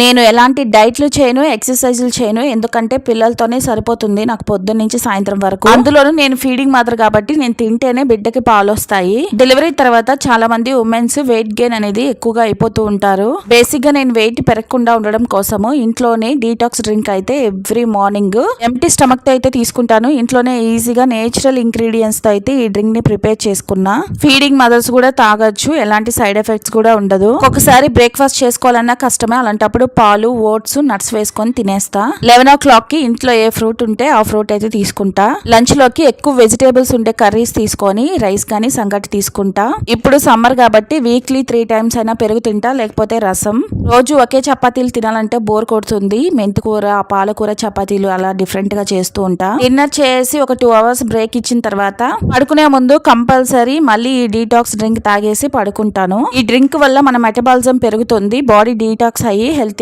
నేను ఎలాంటి డైట్లు చేయను ఎక్సర్సైజులు చేయను. ఎందుకంటే పిల్లలతోనే సరిపోతుంది నాకు పొద్దున్న నుంచి సాయంత్రం వరకు. అందులోనూ నేను ఫీడింగ్ మాత్రం కాబట్టి నేను తింటేనే బిడ్డకి పాలు వస్తాయి డెలివరీ తర్వాత చాలా మంది ఉమెన్స్ వెయిట్ గెయిన్ అనేది ఎక్కువగా అయిపోతూ ఉంటారు. బేసిక్గా నేను వెయిట్ పెరగకుండా ఉండడం కోసము ఇంట్లోనే డీటాక్స్ డ్రింక్ అయితే ఎవ్రీ మార్నింగ్. ఎంటీ స్టమక్తో అయితే తీసుకుంటాను. ఇంట్లోనే ఈజీగా నేచురల్ ఇంగ్రీడియంట్స్తో అయితే ఈ డ్రింక్ని ప్రిపేర్ చేసుకున్నా. ఫీడింగ్ మదర్స్ కూడా తాగొచ్చు. ఎలాంటి సైడ్ ఎఫెక్ట్స్ కూడా ఉండదు. ఒకసారి బ్రేక్ఫాస్ట్ చేసుకోవాలన్నా కష్టమే. అలాంటప్పుడు పాలు ఓట్స్ నట్స్ వేసుకొని తినేస్తా. లెవెన్ ఓ క్లాక్కి ఇంట్లో ఏ ఫ్రూట్ ఉంటే ఆ ఫ్రూట్ అయితే తీసుకుంటా. లంచ్లోకి ఎక్కువ వెజిటేబుల్స్ ఉండే కర్రీస్ తీసుకొని రైస్ కానీ సంగటి తీసుకుంటా. ఇప్పుడు సమ్మర్ కాబట్టి వీక్లీ త్రీ టైమ్స్ అయినా పెరుగు తింటా లేకపోతే రసం. రోజు ఒకే చపాతీలు తినాలంటే బోర్ కొడుతుంది. మెంతికూర పాలకూర చపాతీలు అలా డిఫరెంట్గా చేస్తూ ఉంటా. డిన్నర్ చేసి ఒక టూ అవర్స్ బ్రేక్ ఇచ్చిన తర్వాత పడుకునే ముందు కంపల్సరీ మళ్ళీ ఈ డీటాక్స్ డ్రింక్ తాగేసి పడుకుంటాను. ఈ డ్రింక్ వల్ల మన మెటబాలిజం పెరుగుతుంది బాడీ డీటాక్స్ అయ్యి హెల్త్